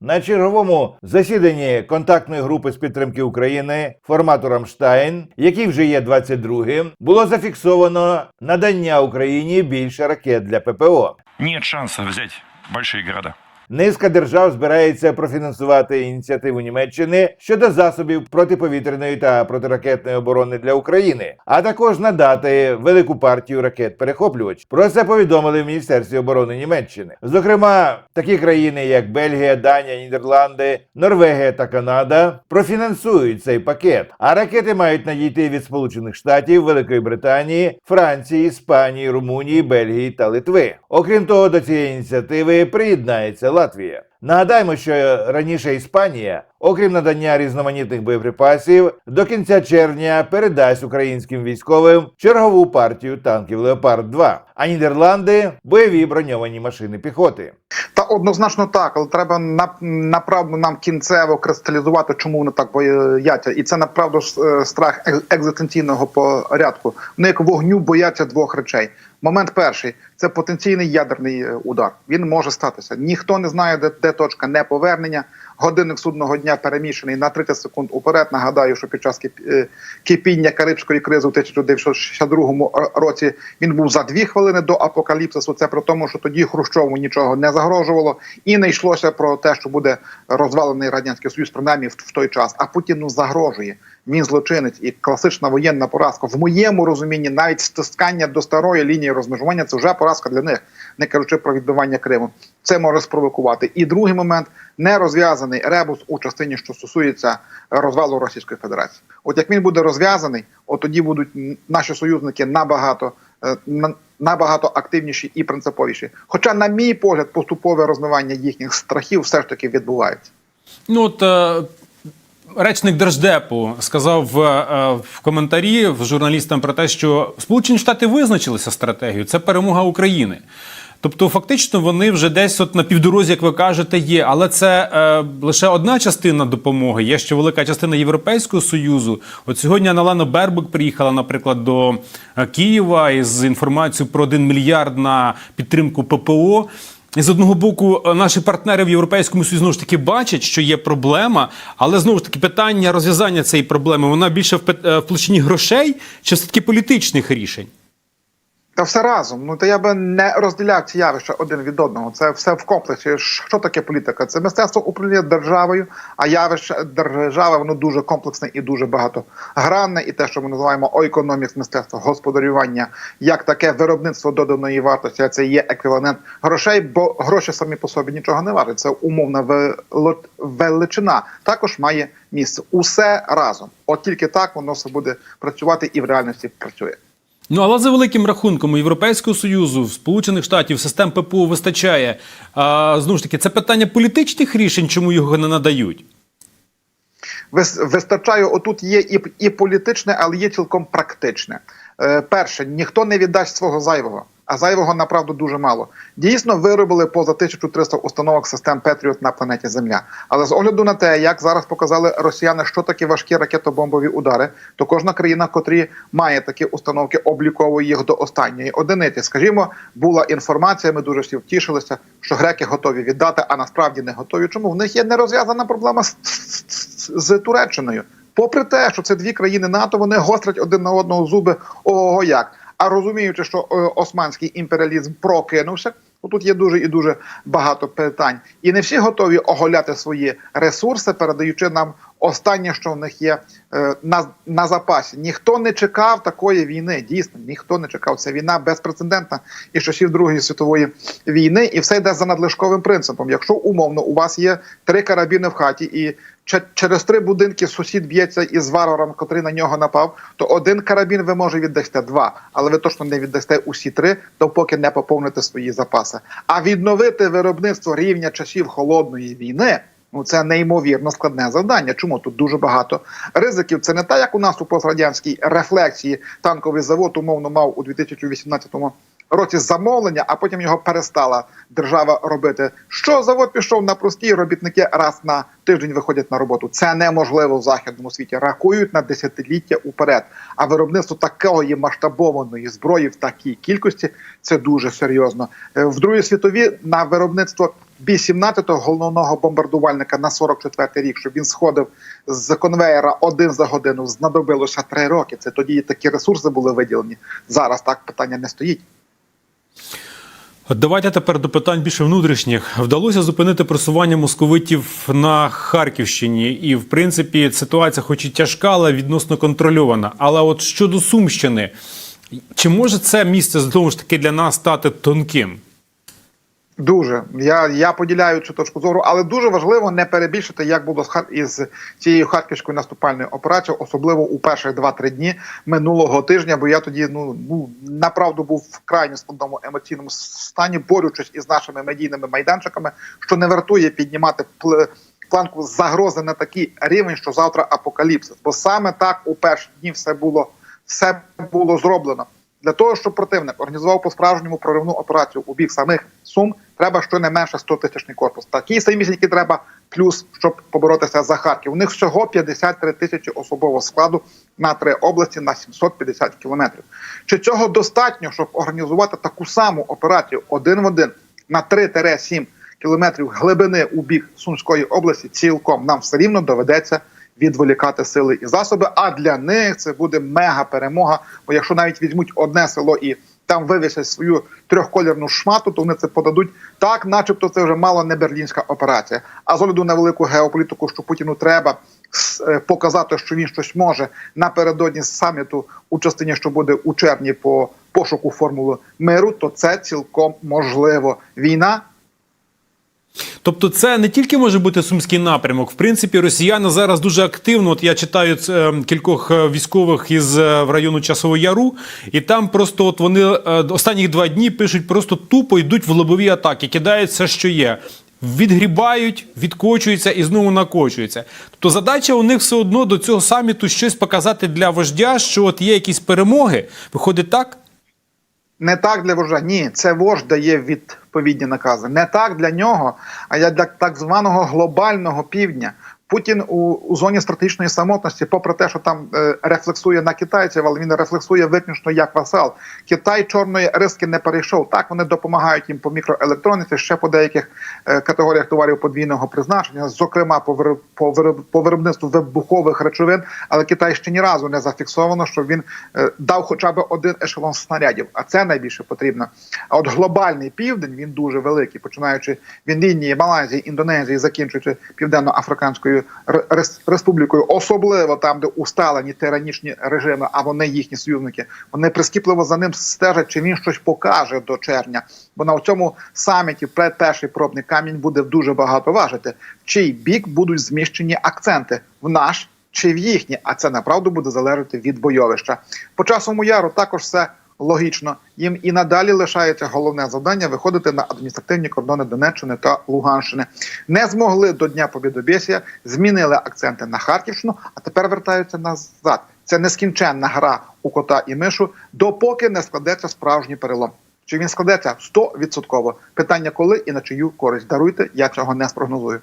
На черговому засіданні контактної групи з підтримки України формату Рамштайн, який вже є 22-м, було зафіксовано надання Україні більше ракет для ППО. Нет шанса взять великі города. Низка держав збирається профінансувати ініціативу Німеччини щодо засобів протиповітряної та протиракетної оборони для України, а також надати велику партію ракет перехоплювач. Про це повідомили в Міністерстві оборони Німеччини. Зокрема, такі країни, як Бельгія, Данія, Нідерланди, Норвегія та Канада, профінансують цей пакет. А ракети мають надійти від Сполучених Штатів, Великої Британії, Франції, Іспанії, Румунії, Бельгії та Литви. Окрім того, до цієї ініціативи приєднається Латвія. Нагадаємо, що раніше Іспанія, окрім надання різноманітних боєприпасів, до кінця червня передасть українським військовим чергову партію танків Леопард 2 а Нідерланди бойові броньовані машини піхоти. Та однозначно так, але треба на, направду нам кінцево кристалізувати, чому вони так бояться. І це направду е, страх екзистенційного порядку. Вони як вогню бояться двох речей. Момент перший це потенційний ядерний е, удар. Він може статися. Ніхто не знає, де, де точка неповернення. Годинник судного дня переміщений на 30 секунд уперед. Нагадаю, що під час е, кипіння Карибської кризи у 1962 році він був за дві хвилини до апокаліпсису. Це при тому, що тоді Хрущову нічого не загрожувало, і не йшлося про те, що буде розвалений радянський союз, принаймні в, в той час. А Путіну загрожує. Він злочинець і класична воєнна поразка. В моєму розумінні навіть стискання до старої лінії розмежування це вже поразка для них, не кажучи про відбивання Криму. Це може спровокувати. І другий момент нерозв'язаний ребус у частині, що стосується розвалу Російської Федерації. От як він буде розв'язаний, от тоді будуть наші союзники набагато е, набагато активніші і принциповіші. Хоча, на мій погляд, поступове розмивання їхніх страхів все ж таки відбувається. Ну от е, речник Держдепу сказав в, е, в коментарі в журналістам про те, що Сполучені Штати визначилися стратегією. Це перемога України. Тобто, фактично, вони вже десь от на півдорозі, як ви кажете, є. Але це е, лише одна частина допомоги. Є ще велика частина Європейського союзу. От сьогодні Аналана Бербук приїхала, наприклад, до е, Києва із інформацією про 1 мільярд на підтримку ППО. І з одного боку, е, наші партнери в Європейському Союзі знову ж таки бачать, що є проблема, але знову ж таки питання розв'язання цієї проблеми вона більше в е, площині грошей чи все таки політичних рішень? Та все разом. Ну то я би не розділяв ці явища один від одного. Це все в комплексі. Що таке політика? Це мистецтво управління державою, а явище держави воно дуже комплексне і дуже багатогранне. І те, що ми називаємо оекономікс, мистецтво господарювання, як таке виробництво доданої вартості, це є еквівалент грошей, бо гроші самі по собі нічого не варять. Це умовна величина. Також має місце. Усе разом. От тільки так воно все буде працювати і в реальності працює. Ну але за великим рахунком у Європейського союзу, в Сполучених Штатів систем ППО вистачає. А, знову ж таки, це питання політичних рішень, чому його не надають. Вистачає, отут є і, і політичне, але є цілком практичне. Е, перше, ніхто не віддасть свого зайвого, а зайвого направду дуже мало. Дійсно, виробили поза 1300 установок систем Петріот на планеті Земля. Але з огляду на те, як зараз показали росіяни, що таке важкі ракетобомбові удари, то кожна країна, котрі має такі установки, обліковує їх до останньої одиниці. Скажімо, була інформація, ми дуже всі втішилися, що греки готові віддати, а насправді не готові. Чому в них є нерозв'язана проблема з, з, з Туреччиною? Попри те, що це дві країни НАТО, вони гострять один на одного зуби ого як. А розуміючи, що е, османський імперіалізм прокинувся, тут є дуже і дуже багато питань, і не всі готові оголяти свої ресурси, передаючи нам останнє, що в них є е, на, на запасі. Ніхто не чекав такої війни. Дійсно, ніхто не чекав. Це війна безпрецедентна із часів Другої світової війни, і все йде за надлишковим принципом. Якщо умовно у вас є три карабіни в хаті і через три будинки сусід б'ється із варваром, котрий на нього напав, то один карабін ви може віддасте два, але ви точно не віддасте усі три, допоки не поповните свої запаси. А відновити виробництво рівня часів холодної війни. Ну, це неймовірно складне завдання. Чому тут дуже багато ризиків? Це не так, як у нас у пострадянській рефлексії танковий завод умовно мав у 2018 році замовлення, а потім його перестала держава робити. Що завод пішов на прості робітники раз на тиждень виходять на роботу. Це неможливо в західному світі. Рахують на десятиліття уперед. А виробництво такої масштабованої зброї в такій кількості це дуже серйозно. Е, В другій світовій на виробництво Бі-17 головного бомбардувальника на 44-й рік, щоб він сходив з конвеєра один за годину, знадобилося три роки. Це тоді такі ресурси були виділені. Зараз так питання не стоїть. Давайте тепер до питань більше внутрішніх. Вдалося зупинити просування московитів на Харківщині, і в принципі ситуація, хоч і тяжка, але відносно контрольована. Але от щодо Сумщини, чи може це місце знову ж таки для нас стати тонким? Дуже я, я поділяю цю точку зору, але дуже важливо не перебільшити, як було з із цією харківською наступальною операцією, особливо у перших 2-3 дні минулого тижня. Бо я тоді ну ну направду був в крайньо складному емоційному стані, борючись із нашими медійними майданчиками, що не вартує піднімати пл- планку загрози на такий рівень, що завтра апокаліпсис. Бо саме так у перші дні все було все було зроблено. Для того, щоб противник організував по-справжньому проривну операцію у бік самих Сум, треба щонайменше 100 тисячний корпус. Такий самісінький треба плюс, щоб поборотися за Харків. У них всього 53 тисячі особового складу на три області на 750 кілометрів. Чи цього достатньо, щоб організувати таку саму операцію один в один на 3-7 кілометрів глибини у бік Сумської області? Цілком нам все рівно доведеться відволікати сили і засоби. А для них це буде мега перемога. Бо якщо навіть візьмуть одне село і там вивісять свою трьохколірну шмату, то вони це подадуть так, начебто це вже мало не берлінська операція. А з огляду на велику геополітику, що Путіну треба е, показати, що він щось може напередодні саміту у частині, що буде у червні по пошуку формули миру, то це цілком можливо. Війна Тобто, це не тільки може бути сумський напрямок. В принципі, росіяни зараз дуже активно. От я читаю е, кількох е, військових із е, району Часового Яру, і там просто от вони останні два дні пишуть, просто тупо йдуть в лобові атаки, кидають все, що є. Відгрібають, відкочуються і знову накочуються. Тобто задача у них все одно до цього саміту щось показати для вождя, що от є якісь перемоги. Виходить так? Не так для вождя. Ні, це вождь дає відповідні накази. Не так для нього, а для так званого глобального півдня. Путін у, у зоні стратегічної самотності, попри те, що там е, рефлексує на китайців, але він рефлексує виключно як васал. Китай чорної риски не перейшов. Так вони допомагають їм по мікроелектроніці, ще по деяких е, категоріях товарів подвійного призначення, зокрема по вироб, по, вироб, по виробництву вибухових речовин. Але Китай ще ні разу не зафіксовано, що він е, дав хоча б один ешелон снарядів. А це найбільше потрібно. А от глобальний південь він дуже великий, починаючи від лінії Малайзії, Індонезії, закінчуючи південно-африканською Рес- республікою, особливо там, де усталені тиранічні режими, а вони їхні союзники. Вони прискіпливо за ним стежать, чи він щось покаже до червня. Бо на цьому саміті перший пробний камінь буде дуже багато важити. В чий бік будуть зміщені акценти в наш чи в їхні, а це направду буде залежати від бойовища. По часовому яру також все логічно. Їм і надалі лишається головне завдання виходити на адміністративні кордони Донеччини та Луганщини. Не змогли до Дня Побідобєсія, змінили акценти на Харківщину, а тепер вертаються назад. Це нескінченна гра у кота і мишу, допоки не складеться справжній перелом. Чи він складеться 100%? Питання коли і на чию користь. Даруйте, я цього не спрогнозую.